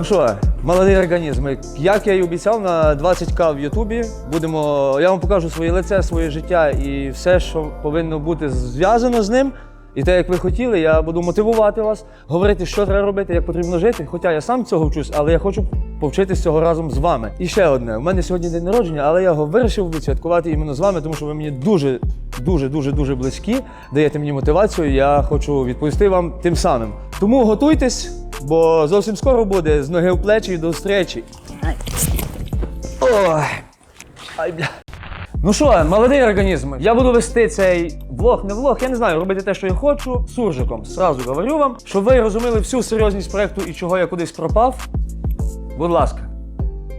Ну що, молодий організм. Як я і обіцяв на 20к в Ютубі, будемо. Я вам покажу своє лице, своє життя і все, що повинно бути зв'язано з ним. І те, як ви хотіли, я буду мотивувати вас, говорити, що треба робити, як потрібно жити. Хоча я сам цього вчусь, але я хочу повчитись цього разом з вами. І ще одне: у мене сьогодні день народження, але я його вирішив відсвяткувати іменно з вами, тому що ви мені дуже, дуже, дуже, дуже близькі, даєте мені мотивацію. Я хочу відповісти вам тим самим. Тому готуйтесь, бо зовсім скоро буде з ноги в плечі і до зустрічі. Ой. Ай, бля. Ну що, молодий організм, я буду вести цей влог, не влог, я не знаю, робити те, що я хочу, суржиком. Сразу говорю вам, щоб ви розуміли всю серйозність проекту і чого я кудись пропав. Будь ласка.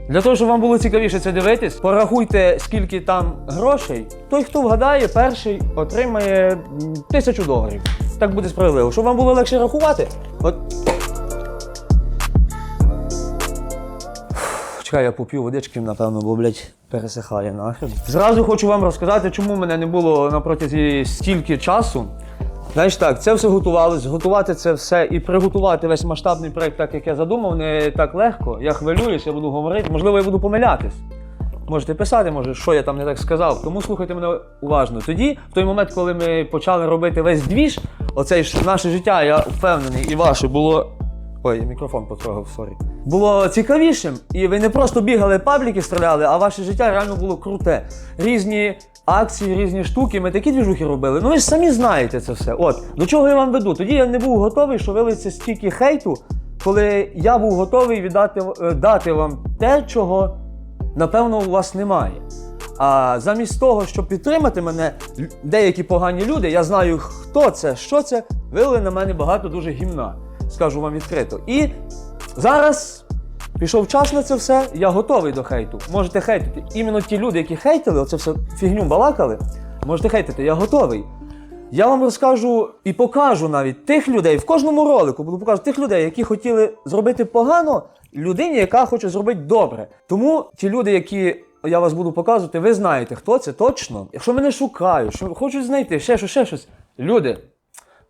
Для того, щоб вам було цікавіше це дивитись, порахуйте, скільки там грошей. Той, хто вгадає, перший отримає тисячу доларів. Так буде справедливо. Щоб вам було легше рахувати. От. Чекай, я поп'ю водички, напевно, бо, блядь, пересихає нахер. Зразу хочу вам розказати, чому мене не було на протязі стільки часу. Знаєш так, це все готувалось. Готувати це все і приготувати весь масштабний проект, так як я задумав, не так легко. Я хвилююсь, я буду говорити. Можливо, я буду помилятись. Можете писати, може, що я там не так сказав. Тому слухайте мене уважно. Тоді, в той момент, коли ми почали робити весь двіж, оце ж наше життя, я впевнений, і ваше було. Ой, я мікрофон потрогав, сорі. Було цікавішим, і ви не просто бігали пабліки, стріляли, а ваше життя реально було круте. Різні акції, різні штуки. Ми такі двіжухи робили. Ну ви ж самі знаєте це все. От до чого я вам веду? Тоді я не був готовий, що вилиться стільки хейту, коли я був готовий віддати е, дати вам те, чого напевно у вас немає. А замість того, щоб підтримати мене, деякі погані люди, я знаю, хто це, що це, вилили на мене багато дуже гімна. Скажу вам відкрито. І зараз пішов час на це все, я готовий до хейту. Можете хейтити. Іменно ті люди, які хейтили, оце все фігню балакали, можете хейтити, я готовий. Я вам розкажу і покажу навіть тих людей в кожному ролику буду показувати тих людей, які хотіли зробити погано людині, яка хоче зробити добре. Тому ті люди, які я вас буду показувати, ви знаєте, хто це точно. Якщо мене шукають, що хочуть знайти, ще щось, ще щось. Люди,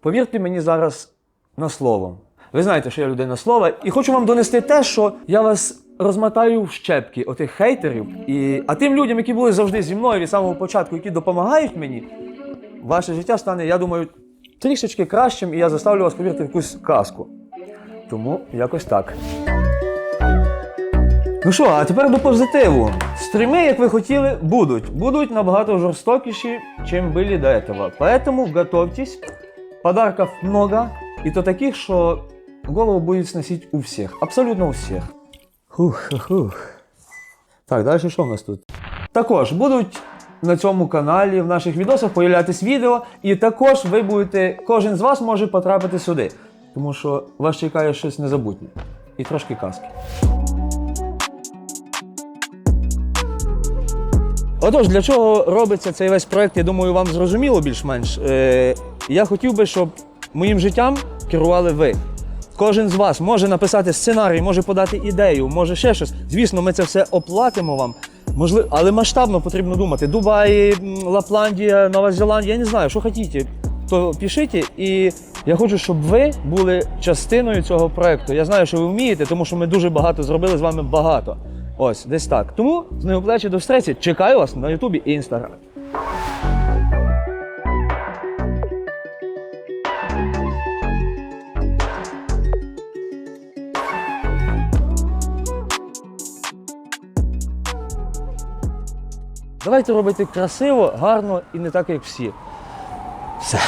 повірте мені зараз на слово. Ви знаєте, що я людина слова, і хочу вам донести те, що я вас розмотаю в щепки отих хейтерів. І... А тим людям, які були завжди зі мною від самого початку, які допомагають мені, ваше життя стане, я думаю, трішечки кращим, і я заставлю вас повірити в якусь казку. Тому якось так. Ну що, а тепер до позитиву. Стріми, як ви хотіли, будуть. Будуть набагато жорстокіші, чим були до этого. Поэтому готовьтесь. Подарков много. І то таких, що голову будуть сносить у всіх. Абсолютно у. Хух, хух, хух. Так, далі що в нас тут? Також будуть на цьому каналі в наших відосах появлятись відео, і також ви будете, кожен з вас може потрапити сюди. Тому що вас чекає щось незабутнє. І трошки казки. Отож, для чого робиться цей весь проект, я думаю, вам зрозуміло більш-менш. Е, я хотів би, щоб моїм життям керували ви. Кожен з вас може написати сценарій, може подати ідею, може ще щось. Звісно, ми це все оплатимо вам. Можливо, але масштабно потрібно думати. Дубай, Лапландія, Нова Зеландія, я не знаю, що хотіте, то пишіть. І я хочу, щоб ви були частиною цього проекту. Я знаю, що ви вмієте, тому що ми дуже багато зробили з вами багато. Ось, десь так. Тому з ними плечі до встречі. Чекаю вас на Ютубі і Інстаграмі. Давайте робити красиво, гарно і не так, як всі. Все.